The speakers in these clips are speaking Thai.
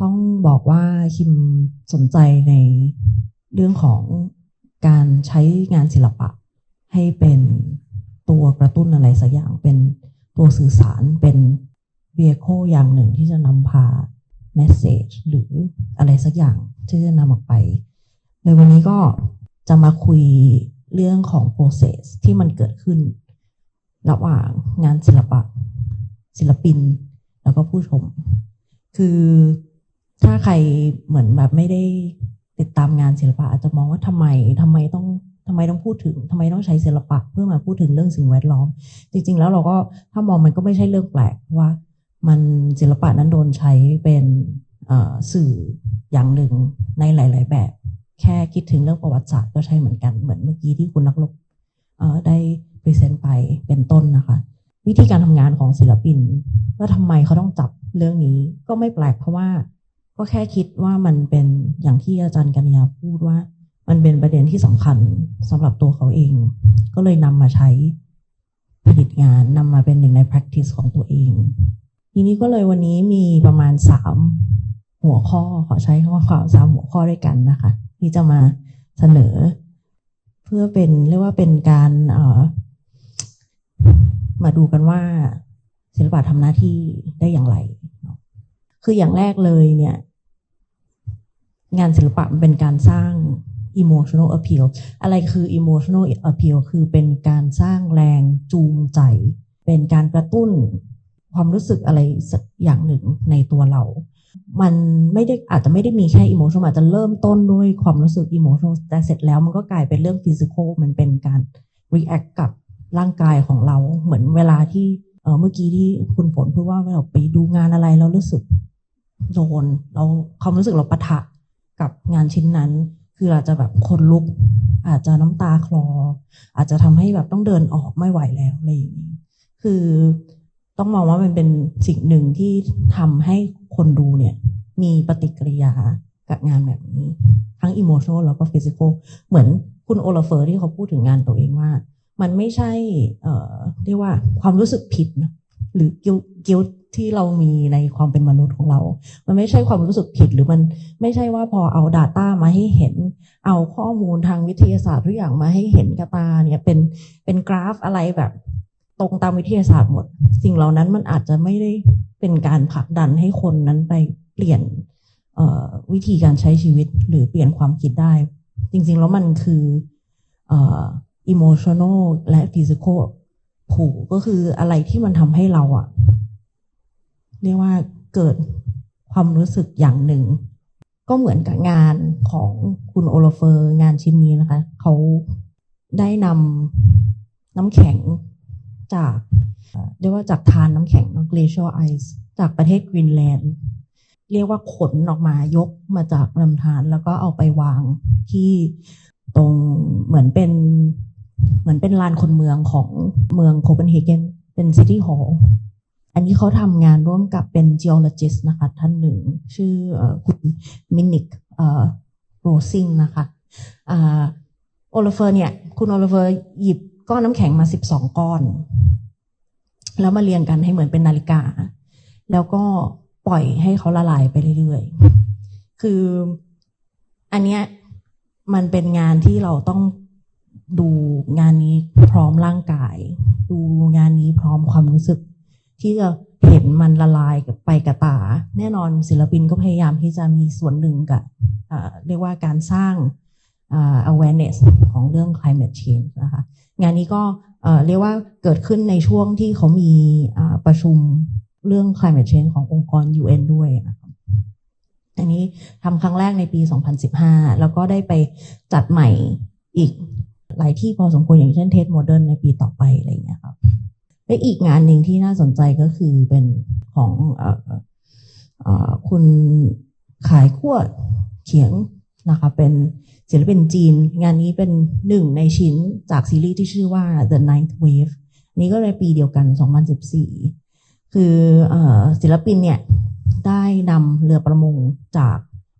ต้องบอกว่าคิมสนใจในเรื่องของการใช้งานศิลปะ ให้เป็นตัวกระตุ้นอะไรสักอย่างเป็นตัวสื่อสารเป็นเวียโคอย่างหนึ่งที่จะนำพา message หรืออะไรสักอย่างที่จะนำออกไป ในวันนี้ก็จะมาคุยเรื่องของ process ที่มันเกิดขึ้น ระหว่างงานศิลปะ ศิลปิน แล้วก็ผู้ชม คือ ถ้าใครเหมือนแบบไม่ได้ติดตามงานศิลปะอาจจะมองว่าทำไมทำไมต้องทำไมต้องพูดถึงทำไมต้องใช้ศิลปะเพื่อมาพูดถึงเรื่องสิ่งแวดล้อม จริง ๆ แล้วเราก็ถ้ามองมันก็ไม่ใช่เรื่องแปลกว่ามันศิลปะนั้นโดนใช้เป็นสื่ออย่างหนึ่งในหลาย ๆ แบบ แค่คิดถึงเรื่องประวัติศาสตร์ก็ใช่เหมือนกันเหมือนเมื่อกี้ที่คุณนักลบได้พรีเซนต์ไปเป็นต้นนะคะ วิธีการทำงานของศิลปินว่าทำไมเขาต้องจับเรื่องนี้ก็ไม่แปลกเพราะว่า ก็แค่คิดว่ามันเป็นอย่างที่อาจารย์กัญญาพูดว่า มันเป็นประเด็นที่สำคัญสำหรับตัวเขาเอง ก็เลยนำมาใช้ผลิตงานนำมาเป็นหนึ่งใน practice ของตัวเอง ทีนี้ก็เลยวันนี้มีประมาณสามหัวข้อขอใช้คำว่าข่าวสามหัวข้อด้วยกันนะคะ ที่จะมาเสนอ เพื่อเป็นเรียกว่าเป็นการเอ่อมาดูกันว่าศิลปะทำหน้าที่ได้อย่างไร คืออย่างแรกเลยเนี่ย งานศิลปะมันเป็นการสร้าง emotional appeal อะไรคือ emotional appeal คือเป็นการสร้างแรงจูงใจ เป็นการกระตุ้นความรู้สึกอะไรสักอย่างหนึ่งในตัวเรา มันไม่ได้อาจจะไม่ได้มีแค่ emotion อาจจะเริ่มต้นด้วยความรู้สึก emotional แต่เสร็จแล้วมันก็กลายเป็นเรื่อง physical มันเป็นการ react กับร่างกายของเราเหมือนเวลาที่เมื่อกี้ที่คุณฝนพูดว่าเราไปดูงานอะไรเรารู้สึกโดนเราความรู้สึกเราปะทะ กับงานชิ้นนั้น คืออาจจะแบบคนลุก อาจจะน้ำตาคลอ อาจจะทำให้แบบต้องเดินออกไม่ไหวแล้วอะไรอย่างนี้คือต้องมองว่ามันเป็นสิ่งหนึ่งที่ทำให้คนดูเนี่ย มีปฏิกิริยากับงานแบบนี้ ทั้งอิโมชันแล้วก็ฟิสิกอลเหมือนคุณโอลาเฟอร์ที่เขาพูดถึงงานตัวเองว่า มันไม่ใช่ เอ่อ เรียกว่าความรู้สึกผิดนะหรือกิลกิล ที่เรามีในความเป็นมนุษย์ของเรา มันไม่ใช่ความรู้สึกผิดหรือมันไม่ใช่ว่าพอเอา Data มาให้เห็น เอาข้อมูลทางวิทยาศาสตร์ทุกอย่างมาให้เห็นกระตาเนี่ยเป็นเป็นกราฟอะไรแบบตรงตามวิทยาศาสตร์หมด สิ่งเหล่านั้นมันอาจจะไม่ได้เป็นการผลักดันให้คนนั้นไปเปลี่ยนวิธีการใช้ชีวิตหรือเปลี่ยนความคิดได้ จริงๆ แล้วมันคืออิโมชันอลและฟิสิกอลผูกก็คืออะไรที่มันทำให้เราอะ เรียกว่าเกิดความรู้สึกอย่างหนึ่ง ก็เหมือนกับงานของคุณโอลเฟอร์ งานชิ้นนี้นะคะ เขาได้นำน้ำแข็งจากเรียกว่าจากทานน้ำแข็ง glacial ice จากประเทศกรีนแลนด์เรียกว่าขนออกมายกมาจากลำธารแล้วก็เอาไปวางที่ตรงเหมือนเป็นเหมือนเป็นลานคนเมืองของเมืองโคเปนเฮเกนเป็นซิตี้ฮอลล์ อันนี้เขาทำงานร่วมกับเป็น geologist นะคะ ท่านหนึ่ง ชื่อคุณมินิกโรซิงนะคะโอลเฟอร์เนี่ย คุณโอลเฟอร์หยิบก้อนน้ำแข็งมา12ก้อน แล้วมาเรียงกันให้เหมือนเป็นนาฬิกา แล้วก็ปล่อยให้เขาละลายไปเรื่อยๆ คืออันเนี้ยมันเป็นงานที่เราต้องดูงานนี้พร้อมร่างกาย ดูงานนี้พร้อมความรู้สึก ที่จะเห็นมันละลายไปกับตา แน่นอนศิลปินก็พยายามที่จะมีส่วนหนึ่งกับเรียกว่าการสร้าง awareness ของเรื่อง climate change นะคะงานนี้ก็เรียกว่าเกิดขึ้นในช่วงที่เขามีประชุมเรื่อง climate change ขององค์กร UN ด้วยนะคะอันนี้ทำครั้งแรกในปี 2015 แล้วก็ได้ไปจัดใหม่อีกหลายที่พอสมควรอย่างเช่นเทสโมเดิร์นในปีต่อไปอะไรเงี้ยครับ และอีกงานหนึ่งที่น่าสนใจก็คือเป็นของออคุณขายขั้วเขียงนะคะเป็นศิลปินจีน งานนี้เป็นหนึ่งในชิ้นจากซีรีส์ที่ชื่อว่า The Ninth Wave นี้ก็ในปีเดียวกัน 2014 คืออศิลปินเนี่ยได้นำเรือประมงจาก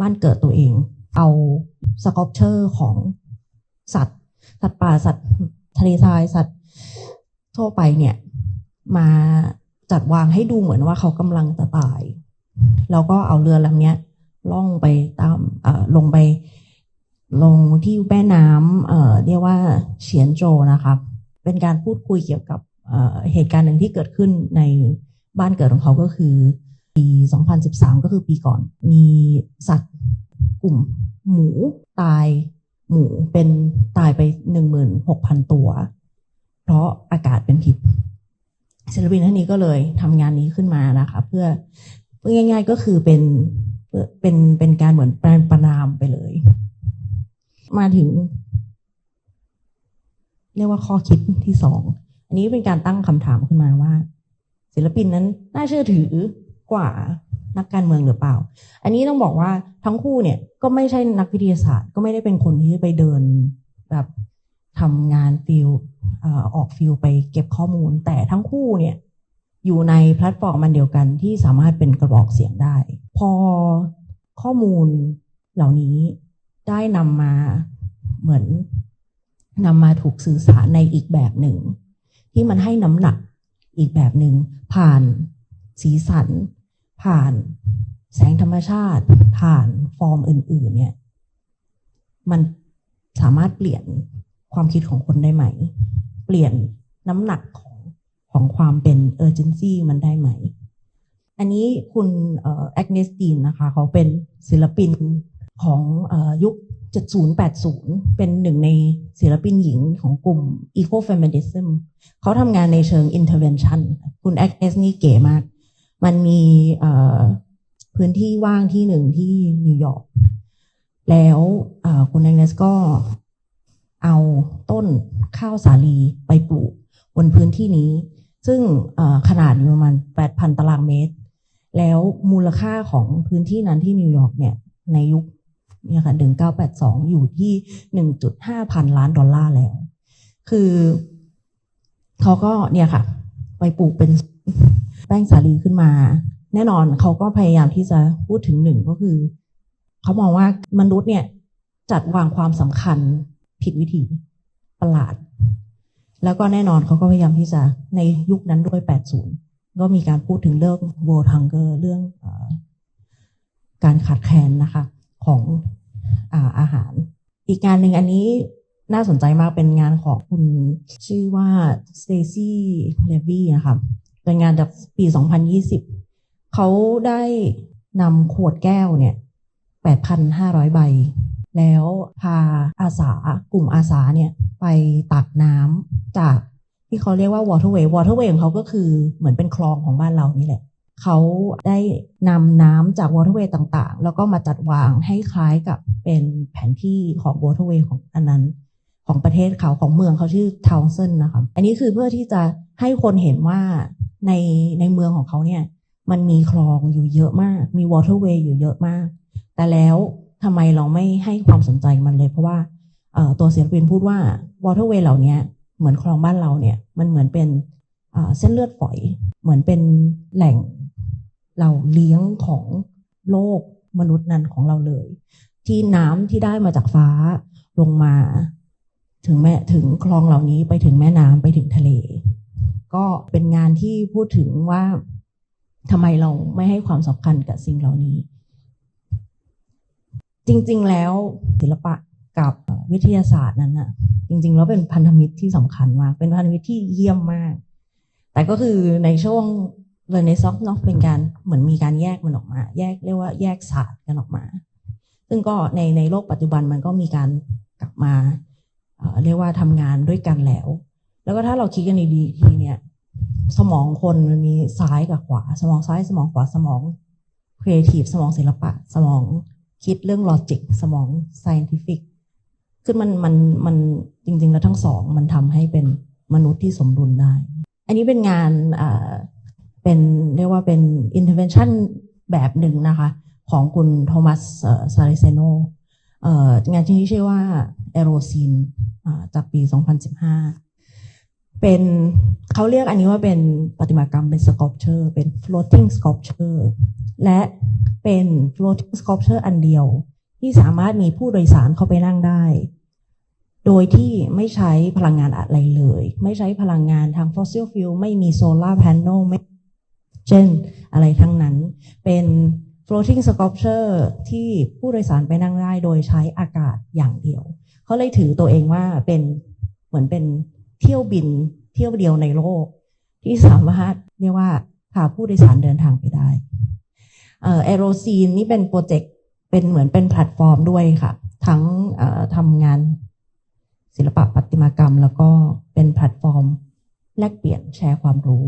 บ้านเกิดตัวเอง เอาสกอปเชอร์ของสัตว์ สัตว์ป่าสัตว์ทะเลทรายสัตว์ทั่วไปเนี่ย มาจัดวางให้ดูเหมือนว่าเขากำลังจะตาย แล้วก็เอาเรือลำเนี้ยล่องไปตามเอ่อลงไป ลงที่แม่น้ำเอ่อเรียกว่าเฉียนโจนะครับ เป็นการพูดคุยเกี่ยวกับเอ่อเหตุการณ์หนึ่งที่เกิดขึ้นในบ้านเกิดของเขาก็คือปี 2013 ก็คือปีก่อน มีสัตว์กลุ่มหมูตายหมูเป็นตายไป 16,000 ตัว เพราะอากาศเป็นพิษ ศิลปินท่านนี้ก็เลยทำงานนี้ขึ้นมานะคะ เพื่อเพื่อง่าย ๆก็คือเป็นเป็นเป็นการเหมือนแปลประนามไปเลย มาถึง เรียกว่าข้อคิดที่สองอันนี้เป็นการตั้งคำถามขึ้นมาว่า ศิลปินนั้นน่าเชื่อถือกว่านักการเมืองหรือเปล่า อันนี้ต้องบอกว่าทั้งคู่เนี่ย ก็ไม่ใช่นักวิทยาศาสตร์ ก็ไม่ได้เป็นคนที่ไปเดินแบบ ทำงานฟิลออออกฟิลไปเก็บข้อมูล แต่ทั้งคู่เนี่ย อยู่ในแพลตฟอร์มมันเดียวกันที่สามารถเป็นกระบอกเสียงได้ พอข้อมูลเหล่านี้ได้นำมาเหมือนนำมาถูกสื่อสารในอีกแบบหนึ่ง ที่มันให้น้ำหนักอีกแบบหนึ่ง ผ่านสีสัน ผ่านแสงธรรมชาติ ผ่านฟอร์มอื่น ๆ เนี่ย มันสามารถเปลี่ยน ความคิดของคนได้ไหม เปลี่ยนน้ำหนักของของความเป็น urgency มันได้ไหม อันนี้คุณแอกเนสตีนนะคะเขาเป็นศิลปินของอยุค 70-80 เป็นหนึ่งในศิลปินหญิงของกลุ่ม ecofeminism เขาทำงานในเชิง intervention คุณแอกเนสนี่เก๋มาก มันมีพื้นที่ว่างที่หนึ่งที่นิวยอร์กแล้วคุณแอกเนสก็ เอาต้นข้าวสาลีไปปลูกบนพื้นที่นี้ ซึ่งขนาดประมาณ 8,000 ตารางเมตร แล้วมูลค่าของพื้นที่นั้นที่นิวยอร์กเนี่ยในยุคเนี่ยค่ะ1982 อยู่ที่ 1.5 พันล้านดอลลาร์แล้ว คือเขาก็เนี่ยค่ะ ไปปลูกเป็นแป้งสาลีขึ้นมา แน่นอนเขาก็พยายามที่จะพูดถึงหนึ่งก็คือ เขามองว่ามนุษย์เนี่ยจัดวางความสำคัญ ผิดวิธีประหลาด แล้วก็แน่นอนเขาก็พยายามที่จะในยุคนั้นด้วย 80 ก็มีการพูดถึงเรื่อง world hunger เรื่องออการขาดแคลนนะคะ ของอาอาหาร อีกงานหนึ่งอันนี้น่าสนใจมากเป็นงานของคุณชื่อว่า Stacy Levy นะคะเป็นงานจากปี 2020 เขาได้นำขวดแก้วเนี่ย 8,500 ใบ แล้วพาอาสากลุ่มอาสาเนี่ยไปตักน้ำจากที่เขาเรียกว่า waterway waterway ของเขาก็คือเหมือนเป็นคลองของบ้านเรานี่แหละเขาได้นำน้ำจาก waterway ต่างๆ แล้วก็มาจัดวางให้คล้ายกับเป็นแผนที่ของ waterway ของอันนั้นของประเทศเขาของเมืองเขาชื่อทาวเซนนะคะ อันนี้คือเพื่อที่จะให้คนเห็นว่าในในเมืองของเขาเนี่ย มันมีคลองอยู่เยอะมาก มี waterway อยู่เยอะมาก แต่แล้ว ทำไมเราไม่ให้ความสนใจมันเลย เพราะว่าเอตัวศิลปินพูดว่า waterway เหล่านี้เหมือนคลองบ้านเราเนี่ย มันเหมือนเป็นเส้นเลือดฝอย เหมือนเป็นแหล่งเราเลี้ยงของโลกมนุษย์นั้นของเราเลย ที่น้ำที่ได้มาจากฟ้าลงมา ถึงแม่ถึงคลองเหล่านี้ไปถึงแม่น้ำไปถึงทะเล ก็เป็นงานที่พูดถึงว่าทำไมเราไม่ให้ความสำคัญกับสิ่งเหล่านี้ จริง ๆ แล้วศิลปะกับวิทยาศาสตร์นั้นน่ะจริง ๆ แล้วเป็นพันธมิตรที่สำคัญมาก เป็นพันธมิตรที่เยี่ยมมาก แต่ก็คือในช่วงเรเนซองส์เนาะเป็นการเหมือนมีการแยกมันออกมา แยกเรียกว่าแยกศาสตร์กันออกมา ซึ่งก็ในในโลกปัจจุบันมันก็มีการกลับมาเรียกว่าทำงานด้วยกันแล้ว แล้วก็ถ้าเราคิดกันดีๆทีเนี่ย สมองคนมันมีซ้ายกับขวา สมองซ้ายสมองขวาสมองครีเอทีฟสมองศิลปะ สมอง คิดเรื่องลอจิกสมอง scientific คือมันมันมันจริง ๆ แล้วทั้งสองมันทำให้เป็นมนุษย์ที่สมดุลได้ อันนี้เป็นงานอ่าเป็นเรียกว่าเป็น intervention แบบหนึ่งนะคะ ของคุณโทมัสซาริเซโนงานที่นี้ชื่อว่า a e r o s i n จากปี 2015 เป็นเขาเรียกอันนี้ว่าเป็นประติมากรรมเป็น sculpture เป็น floating sculpture และเป็น floating sculpture อันเดียว ที่สามารถมีผู้โดยสารเข้าไปนั่งได้ โดยที่ไม่ใช้พลังงานอะไรเลย ไม่ใช้พลังงานทาง fossil fuel ไม่มี solar panel ไม่เช่นอะไรทั้งนั้น เป็น floating sculpture ที่ผู้โดยสารไปนั่งได้โดยใช้อากาศอย่างเดียว เขาเลยถือตัวเองว่าเป็นเหมือนเป็น เที่ยวบินเที่ยวเดียวในโลก ที่สามารถเรียกว่าพาผู้โดยสารเดินทางไปได้เอ่อ Aeroscene นี่เป็นโปรเจกต์เป็นเหมือนเป็นแพลตฟอร์มด้วยค่ะ ทั้งเอ่อทำงานศิลปะประติมากรรม แล้วก็เป็นแพลตฟอร์มแลกเปลี่ยนแชร์ความรู้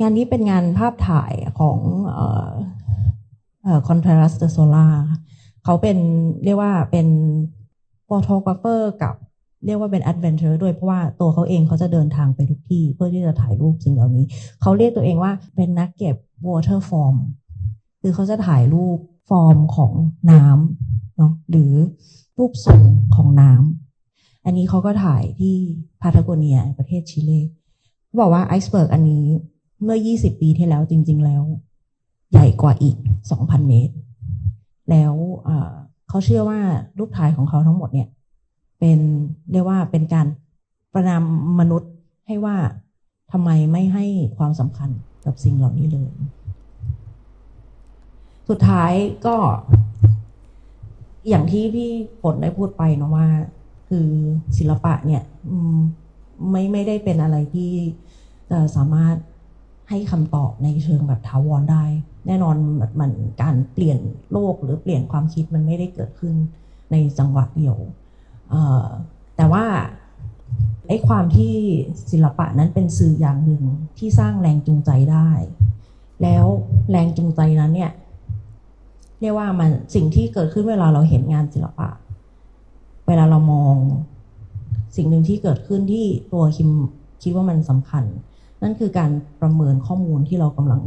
งานนี้เป็นงานภาพถ่ายของเอ่อเอ่อ Contrast de Solar ค่ะ เขาเป็นเรียกว่าเป็นโฟโตกราฟเฟอร์กับเรียกว่าเป็น adventure ด้วยเพราะว่าตัวเขาเองเขาจะเดินทางไปทุกที่เพื่อที่จะถ่ายรูปสิ่งเหล่านี้ เขาเรียกตัวเองว่าเป็นนักเก็บ water form คือเขาจะถ่ายรูปฟอร์มของน้ำเนาะหรือรูปทรงของน้ำอันนี้เขาก็ถ่ายที่พาทาโกเนียประเทศชิเลเขาบอกว่าไอซ์เบิร์กอันนี้เมื่อ 20 ปีที่แล้วจริง ๆ แล้ว ใหญ่กว่าอีก 2,000 เมตร แล้วเขาเชื่อว่ารูปถ่ายของเขาทั้งหมดเนี่ยเป็นเรียกว่าเป็นการประนามมนุษย์ให้ว่าทำไมไม่ให้ความสำคัญกับสิ่งเหล่านี้เลย สุดท้ายก็ อย่างที่พี่ผลได้พูดไปเนาะว่า คือศิลปะเนี่ยไม่ไม่ได้เป็นอะไรที่สามารถให้คำตอบในเชิงแบบถาวรได้ แน่นอนมันมันการเปลี่ยนโลกหรือเปลี่ยนความคิดมันไม่ได้เกิดขึ้นในจังหวะเดียวแต่ว่าไอ้ความที่ศิลปะนั้นเป็นสื่ออย่างหนึ่งที่สร้างแรงจูงใจได้ แล้วแรงจูงใจนั้นเนี่ยเรียกว่ามันสิ่งที่เกิดขึ้นเวลาเราเห็นงานศิลปะ เวลาเรามอง สิ่งหนึ่งที่เกิดขึ้นที่ตัวคิมคิดว่ามันสำคัญ นั่นคือการประเมินข้อมูลที่เรากำลัง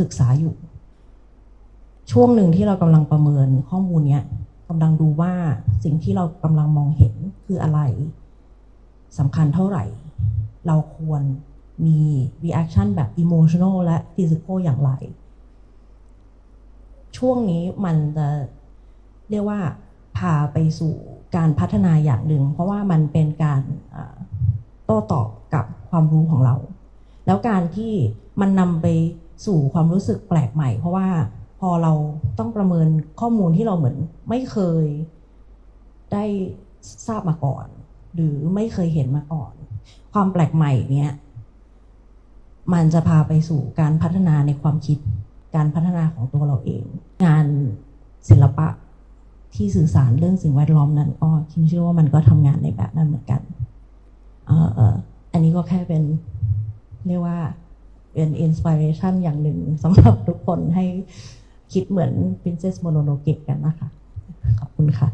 ศึกษาอยู่ ช่วงหนึ่งที่เรากำลังประเมินข้อมูลเนี้ยกำลังดูว่าสิ่งที่เรากำลังมองเห็นคืออะไรสำคัญเท่าไหร่ เราควรมี reaction แบบ emotional และ physical อย่างไร ช่วงนี้มันจะเรียกว่าพาไปสู่การพัฒนาอย่างหนึ่ง เพราะว่ามันเป็นการต่อโต้ตอบกับความรู้ของเรา แล้วการที่มันนำไปสู่ความรู้สึกแปลกใหม่ เพราะว่าพอเราต้องประเมินข้อมูลที่เราเหมือนไม่เคยได้ทราบมาก่อน หรือไม่เคยเห็นมาก่อน ความแปลกใหม่เนี้ยมันจะพาไปสู่การพัฒนาในความคิด การพัฒนาของตัวเราเอง งานศิลปะที่สื่อสารเรื่องสิ่งแวดล้อมนั้นก็คิดเชื่อว่ามันก็ทำงานในแบบนั้นเหมือนกัน เอ่อเอ่ออันนี้ก็แค่เป็น เรียกว่าเป็นอินสปิเรชันอย่างหนึ่งสำหรับทุกคนให้คิดเหมือน Princess Mononoke กันนะคะ ขอบคุณค่ะ